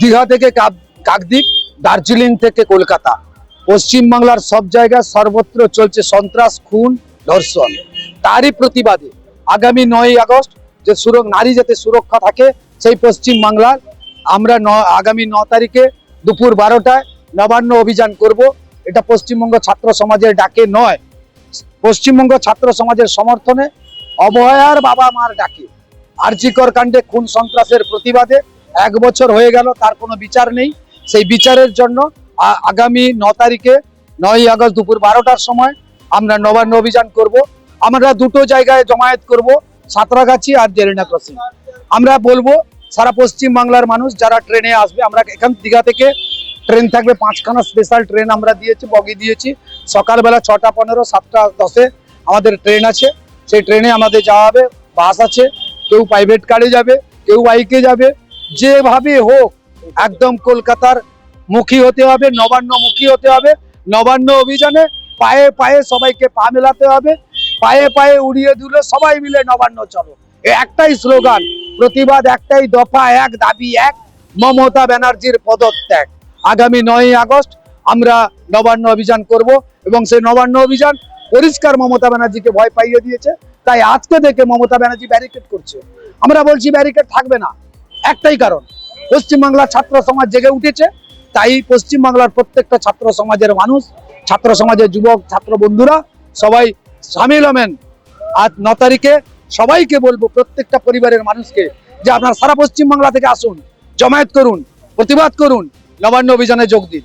দীঘা থেকে কাক- কাকদ্বীপ, দার্জিলিং থেকে কলকাতা। পশ্চিমবাংলার সব জায়গায় সর্বত্র চলছে সন্ত্রাস, খুন, ধর্ষণ। তারই প্রতিবাদে আগামী নয় আগস্ট যে সুরক নারী যাতে সুরক্ষা থাকে, সেই পশ্চিম বাংলার আমরা ন, আগামী ন তারিখে দুপুর বারোটায় নবান্ন অভিযান করব। এটা পশ্চিমবঙ্গ ছাত্র সমাজের ডাকে নয়। পশ্চিমবঙ্গ ছাত্র সমাজের সমর্থনে অবহেয়ার বাবা মার ডাকে। আরজিকর কাণ্ডে খুন সন্ত্রাসের প্রতিবাদে এক বছর হয়ে গেল, তার কোনো বিচার নেই। সেই বিচারের জন্য আগামী ন তারিখে নয় আগস্ট দুপুর বারোটার সময় আমরা নবান্ন অভিযান করব। আমরা দুটো জায়গায় জমায়েত করব, সাঁতরাগাছি আর জেরিনা ক্রসিং। আমরা বলব, সারা পশ্চিম বাংলার মানুষ যারা ট্রেনে আসবে, আমরা এখান দীঘা থেকে ট্রেন থাকবে, পাঁচখানা স্পেশাল ট্রেন আমরা দিয়েছি, বগি দিয়েছি। সকালবেলা ছটা পনেরো, সাতটা দশে আমাদের ট্রেন আছে। সেই ট্রেনে আমাদের যাওয়া হবে বাস আছে, কেউ প্রাইভেট কারে যাবে, কেউ বাইকে যাবে, যেভাবে হোক, একদম কলকাতার মুখী হতে হবে, নবান্ন মুখী হতে হবে, নবান্ন অভিযানে পায়ে পায়ে সবাইকে পা মেলাতে হবে, পায়ে পায়ে উড়িয়ে দিলে সবাই মিলে নবান্ন চলো। একটাই স্লোগান, প্রতিবাদ একটাই, দফা এক, দাবি এক, মমতা ব্যানার্জির পদত্যাগ। আগামী নয় আগস্ট আমরা নবান্ন অভিযান করব এবং সেই নবান্ন অভিযান পরিষ্কার মমতা ব্যানার্জিকে ভয় পাইয়ে দিয়েছে, তাই আজকে দেখে মমতা ব্যানার্জি ব্যারিকেড করছে। আমরা বলছি ব্যারিকেড থাকবে না। একটাই কারণ, পশ্চিমবাংলার ছাত্র সমাজ জেগে উঠেছে, তাই পশ্চিমবাংলার প্রত্যেকটা ছাত্র সমাজের মানুষ, ছাত্র সমাজের যুবক, ছাত্র বন্ধুরা, সবাই সামিল হবেন। আজ ন তারিখে সবাইকে বলব, প্রত্যেকটা পরিবারের মানুষকে, যে আপনার সারা পশ্চিমবাংলা থেকে আসুন, জমায়েত করুন, প্রতিবাদ করুন, নবান্ন অভিযানে যোগ দিন।